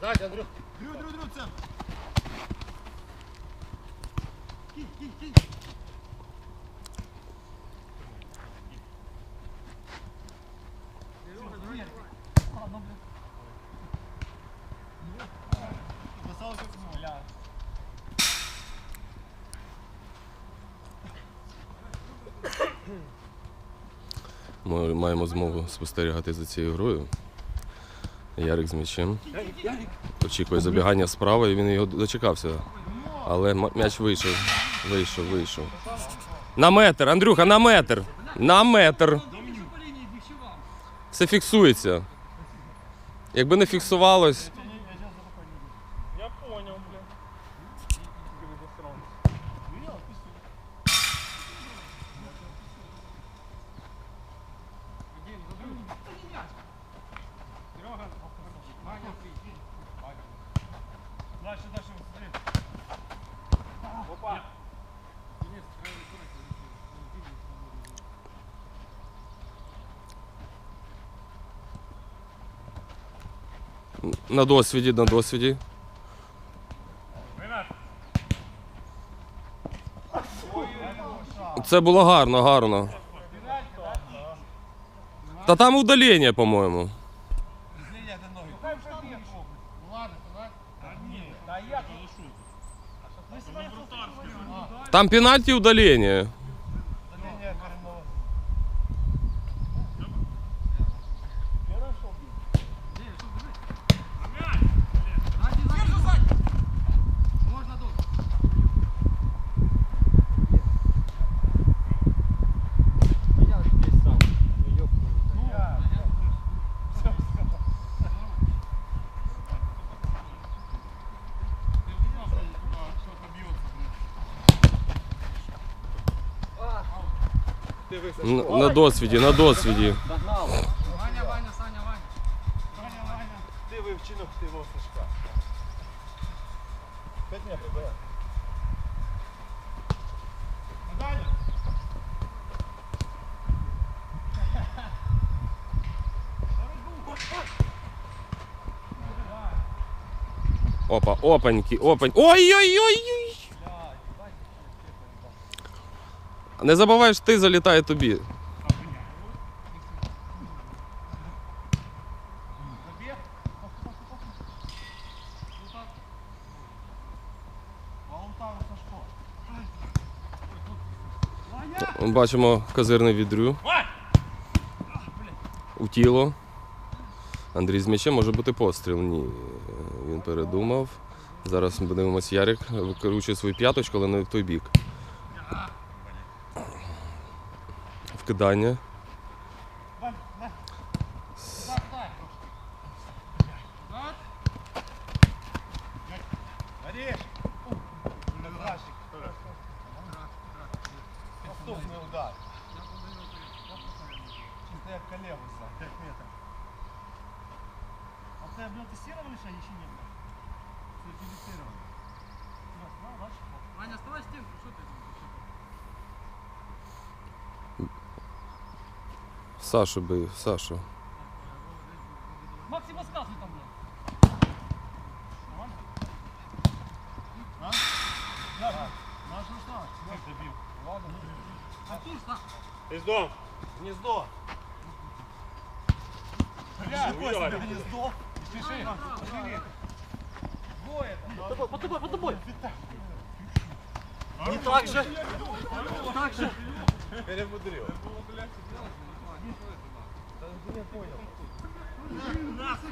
Ззаді, Андрюх. Дрю, дрю, дрю, це. Кінь, кінь, кінь. Ми маємо змогу спостерігати за цією грою. Ярик з м'ячем. Очікує забігання справа і він його дочекався. Але м'яч вийшов. Вийшов, вийшов. На метр, Андрюха, на метр! На метр! Все фіксується. Якби не фіксувалось, Я понял, бля. Дальше, дальше, смотри. Опа. на досвіді, на досвіді. Це було гарно, гарно. Та там удалення, по-моєму. Злиняйте ноги. Ладно, ладно. Ні, та як? Там пенальті удалення. Н- на досвіді, на досвіді. Ваня, Ваня, Саня, Ваня. Ваня, Ваня. Ти вивчинок ти во Сашка. П'ять метрів, давай. Далі. Опа, опаньки, опань. Ой-ой-ой! Не забуваєш, ти залітає тобі. Бачимо козирний відрю. У тіло. Андрій з м'ячем може бути постріл. Ні. Він передумав. Зараз ми подивимось, Ярик викручує свою п'яточку, але не в той бік. вкидання. Ваня, оставайся тем, что ты? Сашу бив, Сашу. Максима сказуй там, блядь. Наш Руслан. Как ты бил? Ладно. Артур, Стас. Гнездо. Гнездо. Бля, Костя, гнездо. Спеши. Двое. Под тобой, под тобой. Не так же. Так же. Перемудрил.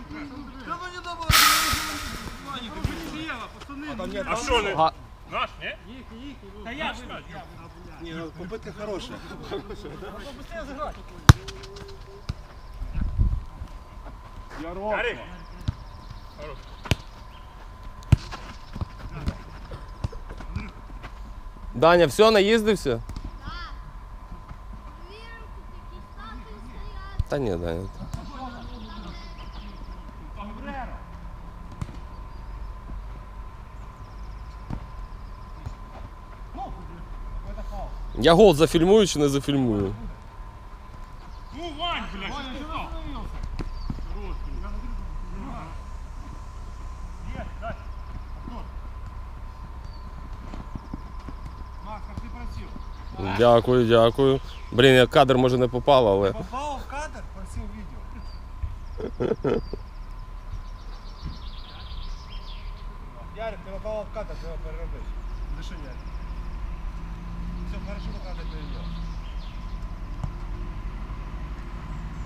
Перемудрив. Да ну не давай. пацаны. А що не? Га- Наш, не? Да я Ні, ну попитка хороша. Быстрее сыграть. Ярик. Хорош. Даня, все, наїздився? Та ні, да. Ні. Я гол зафільмую чи не зафільмую? Дякую, дякую. Блін, я кадр може не попав, але... Ярик, треба було вката, треба переробити. Диши, Ярик. Все, хорошо вката перейдемо.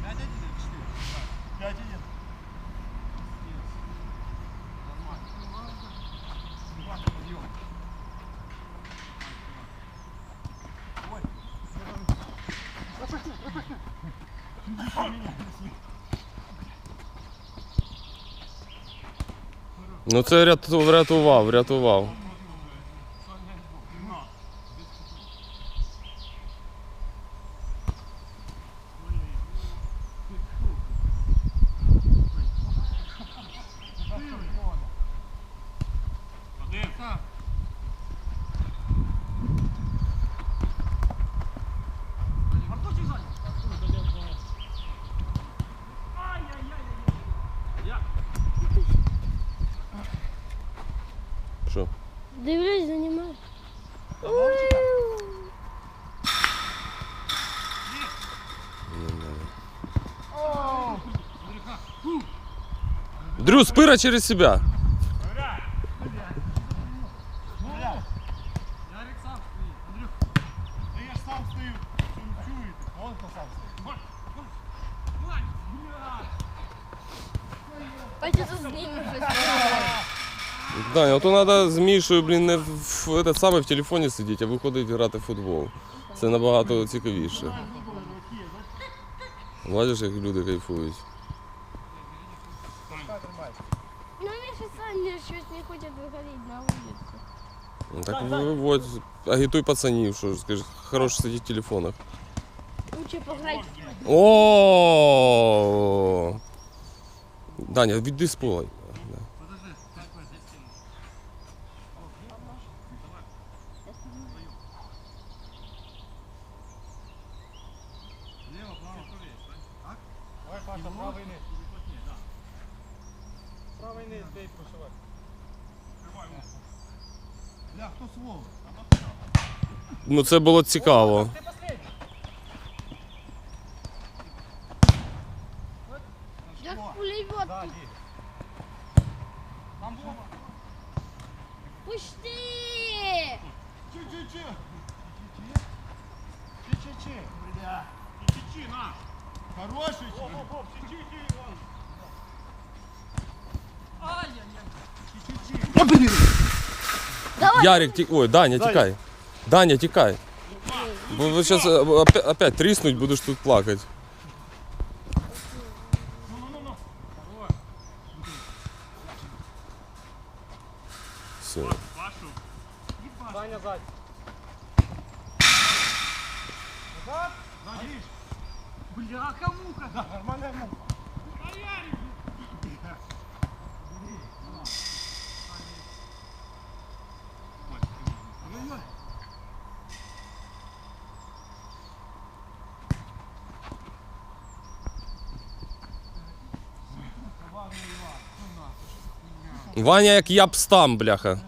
5-1 или 4? 5-1. Ой, пропусти, пропусти. Ну це ряту- врятував, врятував. Один. Що? Дивлюсь, займаю. Дрю, спира через себя. Ярик сам стоїть. Андрюх. Та я ж сам стою. Чую- Чуєте? Вон хто сам стоїть. Бачу, тут знімеш щось. Даня, от треба з Мішою, блін, не в, этот самий в телефоні сидіти, а виходить грати в футбол. Це набагато цікавіше. Бачиш, як люди кайфують. Саня щось не хоче виходити на вулицю. Ну, Так виводь, агітуй пацанів, що ж, скажи, хорош сидіти в телефонах. Лучше пограти. О! Даня, віддай з пола. Лево, право, правее. Так? Давай, Паша, правий низ. Правий низ, дай прошивати. Ну це було цікаво. Як пулемет. Пусти! Чи-чи-чи. Чи-чи-чи. Бля. Чичи, на. Хороший чи? Оп-оп, чичи, Иван. Ярик, ті... ой, Даня, тікай. Даня, тікай. Бо ви зараз опять, опять тріснуть, будеш тут плакати. Все. Пашу. Саня ззаді. Назад? Сзади. Бляха муха. Да, нормальная муха. Ваня як я б стам, бляха.